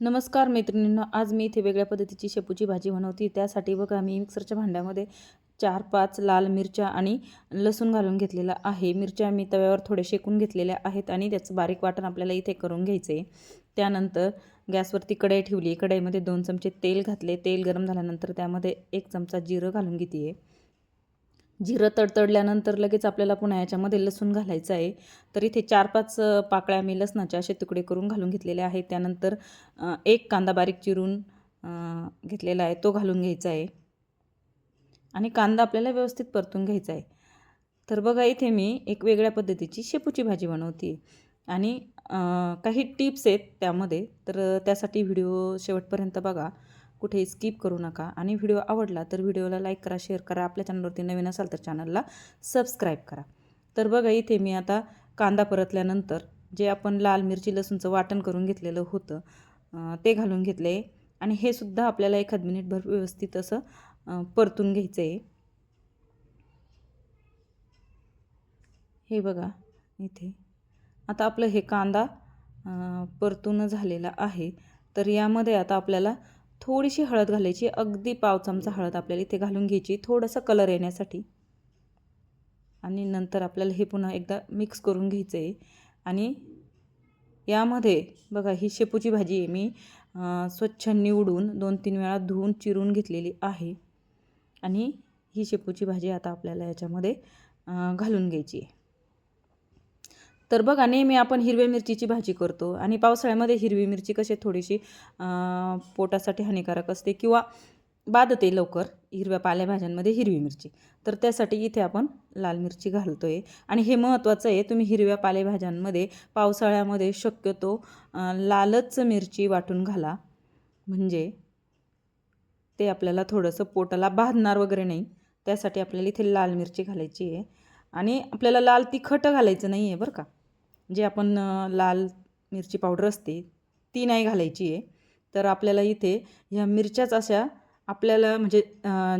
नमस्कार मैत्रिणींनो आज मी इथे वेगळ्या पद्धतीची शेपूची भाजी बनवते. त्यासाठी बघा मी मिक्सरच्या भांड्यामध्ये चार पाच लाल मिरच्या आणि लसूण घालून घेतलेला आहे. मिरच्या मी तव्यावर थोडे शेकून घेतलेल्या आहेत आणि त्याचं बारीक वाटण आपल्याला इथे करून घ्यायचं आहे त्यानंतर गॅसवरती कढई ठेवली. कढईमध्ये दोन चमचे तेल घातले. तेल गरम झाल्यानंतर त्यामध्ये एक चमचा जिरं घालून घेते आहे जिरं तडतडल्यानंतर लगेच आपल्याला पुन्हा याच्यामध्ये लसूण घालायचं आहे. तर इथे चार पाच पाकळ्या मी लसणाचे असे तुकडे करून घालून घेतलेले आहेत. त्यानंतर एक कांदा बारीक चिरून घेतलेला आहे. तो घालून घ्यायचा आहे. आणि कांदा आपल्याला व्यवस्थित परतून घ्यायचा आहे. तर बघा इथे मी एक वेगळ्या पद्धतीची शेपूची भाजी बनवते. आणि काही टिप्स आहेत त्यामध्ये. तर त्यासाठी व्हिडिओ शेवटपर्यंत बघा. कुठेही स्किप करू नका. आणि व्हिडिओ आवडला तर व्हिडिओला लाईक करा शेअर करा. आपल्या चॅनलवरती नवीन असाल तर चॅनलला सबस्क्राईब करा. तर बघा इथे मी आता कांदा परतल्यानंतर जे आपण लाल मिरची लसूणचं वाटण करून घेतलेलं होतं ते घालून घेतलं. आहे आणि हे सुद्धा आपल्याला एखाद मिनिटभर व्यवस्थित असं परतून घ्यायचं आहे हे बघा इथे. आता आपलं हे कांदा परतून झालेला आहे. तर यामध्ये आता आपल्याला थोडीशी हळद घालायची. अगदी पाव चमचा हळद आपल्याला इथे घालून घ्यायची. थोडंसं कलर येण्यासाठी. आणि नंतर आपल्याला हे पुन्हा एकदा मिक्स करून घ्यायचं आहे आणि यामध्ये बघा ही शेपूची भाजी आहे. मी स्वच्छ निवडून दोन तीन वेळा धुवून चिरून घेतलेली आहे. आणि ही शेपूची भाजी आता आपल्याला याच्यामध्ये घालून घ्यायची आहे. तर बघा नेहमी आपण हिरव्या मिरचीची भाजी करतो आणि पावसाळ्यामध्ये हिरवी मिरची कशी थोडीशी पोटासाठी हानिकारक असते किंवा बाधते लवकर हिरव्या पालेभाज्यांमध्ये हिरवी मिरची. तर त्यासाठी इथे आपण लाल मिरची घालतो आहे आणि हे महत्त्वाचं आहे तुम्ही हिरव्या पालेभाज्यांमध्ये पावसाळ्यामध्ये शक्यतो लालच मिरची वाटून घाला. म्हणजे ते आपल्याला थोडंसं पोटाला बांधणार वगैरे नाही. त्यासाठी आपल्याला इथे लाल मिरची घालायची आहे. आणि आपल्याला लाल तिखट घालायचं नाही आहे बरं का. जे आपण लाल मिरची पावडर असते ती नाही घालायची आहे. तर आपल्याला इथे ह्या मिरच्याच अशा आपल्याला म्हणजे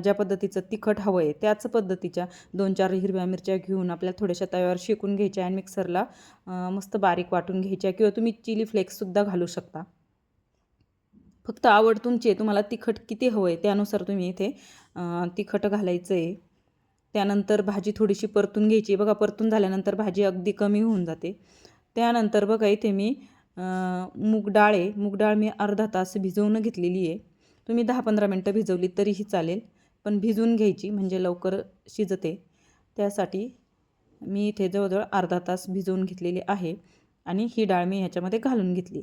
ज्या पद्धतीचं तिखट हवं आहे त्याच पद्धतीच्या दोन चार हिरव्या मिरच्या घेऊन आपल्याला थोड्याशा तव्यावर शेकून घ्यायच्या आणि मिक्सरला मस्त बारीक वाटून घ्यायच्या किंवा तुम्ही चिली फ्लेक्ससुद्धा घालू शकता. फक्त आवड तुमची आहे तुम्हाला तिखट किती हवं आहे त्यानुसार तुम्ही इथे तिखट घालायचं आहे. त्यानंतर भाजी थोडीशी परतून घ्यायची. बघा परतून झाल्यानंतर भाजी अगदी कमी होऊन जाते. त्यानंतर बघा इथे मी मूग डाळ आहे. मूग डाळ मी अर्धा तास भिजवून घेतलेली आहे. तुम्ही दहा पंधरा मिनटं भिजवली तरीही चालेल. पण भिजवून घ्यायची म्हणजे लवकर शिजते. त्यासाठी मी इथे जवळजवळ अर्धा तास भिजवून घेतलेली आहे. आणि ही डाळ मी ह्याच्यामध्ये घालून घेतली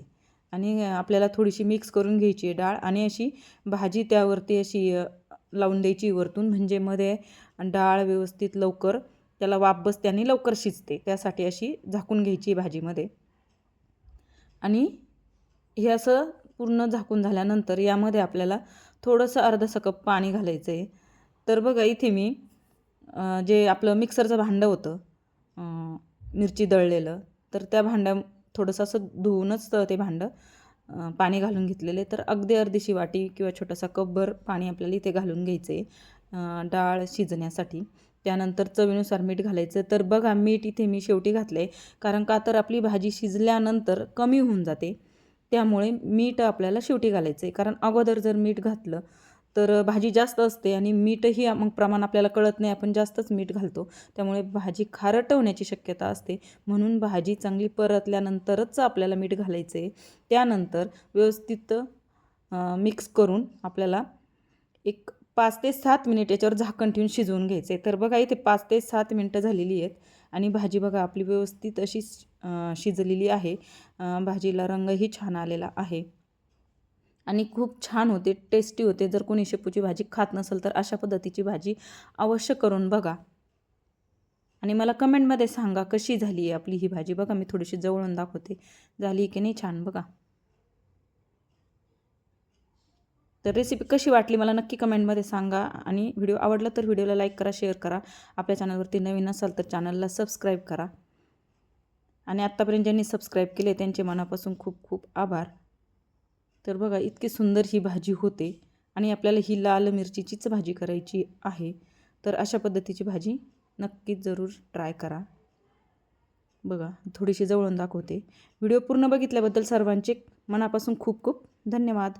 आणि आपल्याला थोडीशी मिक्स करून घ्यायची आहे डाळ. आणि अशी भाजी त्यावरती अशी लावून द्यायची वरतून. म्हणजे मध्ये डाळ व्यवस्थित लवकर त्याला वाफ बसते लवकर शिजते. त्यासाठी अशी झाकून घ्यायची भाजीमध्ये. आणि हे असं पूर्ण झाकून झाल्यानंतर यामध्ये आपल्याला थोडंसं अर्धसं कप पाणी घालायचं आहे. तर बघा इथे मी जे आपलं मिक्सरचं भांडं होतं मिरची दळलेलं तर त्या भांड्या थोडंसं असं धुवूनच ते भांडं पाणी घालून घेतलेले तर अगदी अर्धीशी वाटी किंवा छोटासा कपभर पाणी आपल्याला इथे घालून घ्यायचं आहे. डाळ शिजण्यासाठी. त्यानंतर चवीनुसार मीठ घालायचं. तर बघा मीठ इथे मी शेवटी घातलं आहे कारण का तर आपली भाजी शिजल्यानंतर कमी होऊन जाते. त्यामुळे मीठ आपल्याला शेवटी घालायचं आहे कारण अगोदर जर मीठ घातलं तर भाजी जास्त असते आणि मीठही मग प्रमाण आपल्याला कळत नाही. आपण जास्तच मीठ घालतो. त्यामुळे भाजी खारट होण्याची शक्यता असते. म्हणून भाजी चांगली परतल्यानंतरच आपल्याला मीठ घालायचं आहे त्यानंतर व्यवस्थित मिक्स करून आपल्याला एक पाच ते सात मिनिट याच्यावर झाकण ठेवून शिजवून घ्यायचं. आहे तर बघा इथे पाच ते सात मिनटं झालेली आहेत. आणि भाजी बघा आपली व्यवस्थित अशी शिजलेली आहे. भाजीला रंगही छान आलेला आहे. आणि खूप छान होते टेस्टी होते. जर कोणी शेपूची भाजी खात नसेल तर अशा पद्धतीची भाजी अवश्य करून बघा. आणि मला कमेंटमध्ये सांगा कशी झाली आहे आपली ही भाजी? बघा मी थोडीशी जवळून दाखवते. झाली की नाही छान? बघा. तर रेसिपी कशी वाटली मला नक्की कमेंटमध्ये सांगा. आणि व्हिडिओ आवडला तर व्हिडिओला लाईक करा शेअर करा. आपल्या चॅनलवरती नवीन असाल तर चॅनलला सबस्क्राईब करा. आणि आत्तापर्यंत ज्यांनी सबस्क्राईब केले त्यांचे मनापासून खूप खूप आभार. तर बघा इतकी सुंदर ही भाजी होते आणि आपल्याला ही लाल मिरचीचीच भाजी करायची आहे. तर अशा पद्धतीची भाजी नक्कीच जरूर ट्राय करा. बघा थोडीशी जवळून दाखवते. व्हिडिओ पूर्ण बघितल्याबद्दल सर्वांचे मनापासून खूप खूप धन्यवाद.